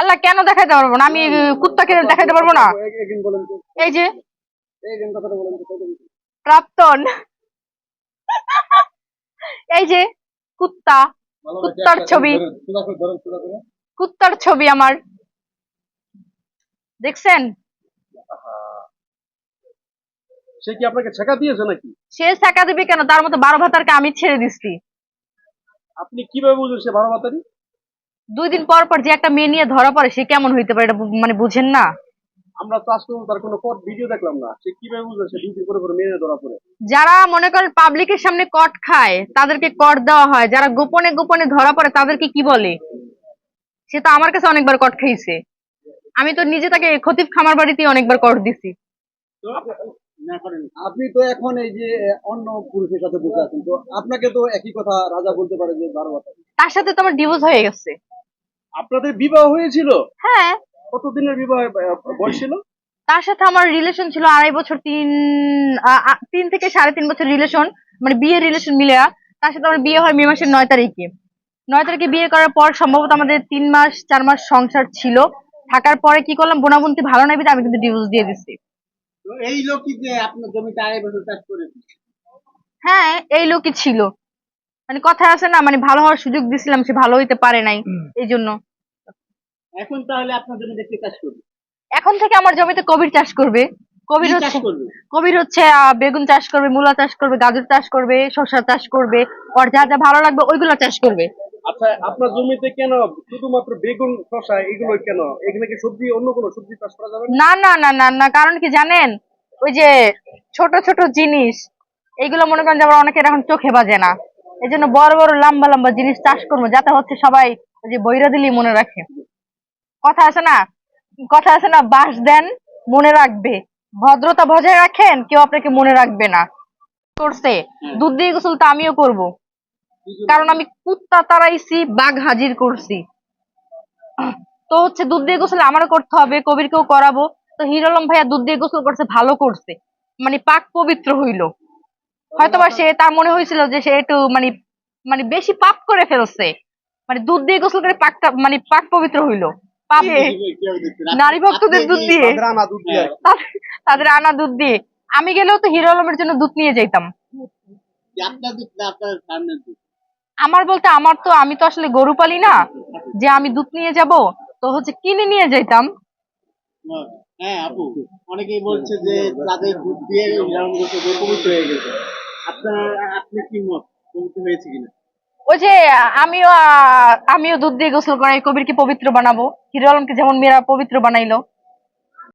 আল্লাহ কেন দেখাইতে পারব না? আমি কুত্তা কুত্তাকে দেখাইতে পারব না? এই যে? প্রাপ্তন এই যে কুত্তা কুত্তার ছবি। কুত্তার ছবি আমার। দেখছেন? সে কি আপনাকে ছেঁকা দিয়েছে নাকি? সে টাকা দিবে কেন? তার মতো বারো ভাতারকে আমি ছেড়ে দিচ্ছি। আপনি কীভাবে বুঝলেন সে বারো মাতারি দুই দিন পর পর যে একটা মেয়ে নিয়ে ধরা পড়ে সে কেমন হইতে পারে এটা মানে বুঝেন না? আমরা তো আজকে তার কোনো কট ভিডিও দেখলাম না। সে কীভাবে বুঝলেন সে ডিউটি করে করে মেরে ধরা পড়ে? যারা মনে করেন পাবলিকের সামনে কট খায় তাদেরকে কট দেওয়া হয়। যারা গোপনে গোপনে ধরা পড়ে তাদেরকে কি বলে? সে তো আমার কাছে অনেকবার কট খাইছে আমি তো নিজে তাকে খতিব খামার বাড়িতে অনেকবার কট দিছি। আপনি তো এখন এই যে অন্য পুরুষের সাথে বসে আছেন তো আপনাকে তো একই কথা রাজা বলতে পারে যে বারো তার সাথে তো আমার ডিভোর্স হয়ে গেছে। আপনাদের বিবাহ হয়েছিল? হ্যাঁ। কতদিনের বিবাহ বয়স ছিল? তার সাথে আমার রিলেশন ছিল আড়াই বছর তিন তিন থেকে সাড়ে তিন বছর রিলেশন মানে বিয়ের রিলেশন মিলে। তার সাথে আমার বিয়ে হয় মে মাসের নয় তারিখে। নয় তারিখে বিয়ে করার পর সম্ভবত আমাদের তিন মাস চার মাস সংসার ছিল। থাকার পরে কি করলাম বোনাবন্তি ভালো না বিধে আমি কিন্তু ডিভোর্স দিয়ে দিচ্ছি এই লোকই যে আপনার জমিতে আড়াই বছর চাষ করেছে? হ্যাঁ এই লোকই ছিল। মানে কথা আছে না মানে ভালো হওয়ার সুযোগ দিছিলাম সে ভালো হইতে পারে নাই। এই জন্য। এখন তাহলে আপনার জমিতে কে চাষ করবে? এখন থেকে আমার জমিতে কবির চাষ করবে। কবির হচ্ছে কবির হচ্ছে বেগুন চাষ করবে মূলা চাষ করবে গাজর চাষ করবে শসা চাষ করবে ওর যা যা ভালো লাগবে ওইগুলো চাষ করবে। আচ্ছা আপনার জমিতে কেন শুধুমাত্র বেগুন শসা এগুলো কেন? এখানে কি সবজি অন্য কোনো সবজি চাষ করা যাবে না? না না না না কারণ কি জানেন? ওই যে ছোট ছোট জিনিস এইগুলো মনে করেন যে আবার অনেকের এখন চোখে বাজে না। এই জন্য বড় বড় লম্বা লম্বা জিনিস চাষ করব যাতে হচ্ছে সবাই ওই যে বইরা দিলেই মনে রাখে। কথা আছে না? কথা আছে না বাস দেন মনে রাখবে। ভদ্রতা বজায় রাখেন কেউ আপনাকে মনে রাখবে না। করছে। দুধ দিয়ে গোসল তো আমিও করব। কারণ আমি কুত্তা তাড়াইছি বাঘ হাজির করছি। তো হচ্ছে দুধ দিয়ে গোসল আমারও করতে হবে কবিরকেও করাবো। তো হিরো আলম ভাইয়া দুধ দিয়ে গোসল করছে ভালো করছে। মানে পাক পবিত্র হইল। হয়তোবা সে তার মনে হয়েছিল যে সে একটু মানে মানে বেশি পাপ করে ফেলছে। মানে দুধ দিয়ে গোসল করে পাকটা মানে পাক পবিত্র হইল। নারী ভক্তদের দুধ দিয়ে। তাদের আনা দুধ দিয়ে। আমি গেলেও তো হিরো আলমের জন্য দুধ নিয়ে আমার বলতে আমার তো আমি তো আসলে গরু পালি না। যে আমি দুধ নিয়ে যাব তো হচ্ছে কিনে নিয়ে যাইতাম। হ্যাঁ আপু। অনেকেই বলছে যে তাদের দুধ দিয়ে হয়ে গেছে। আপনার আপনি কি মত? হয়েছে কিনা? ওই যে আমিও আমিও দুধ দিয়ে গোসল করাই, কবিরকে পবিত্র বানাবো। হিরো আলমকে যেমন মেয়েরা পবিত্র বানাইলো।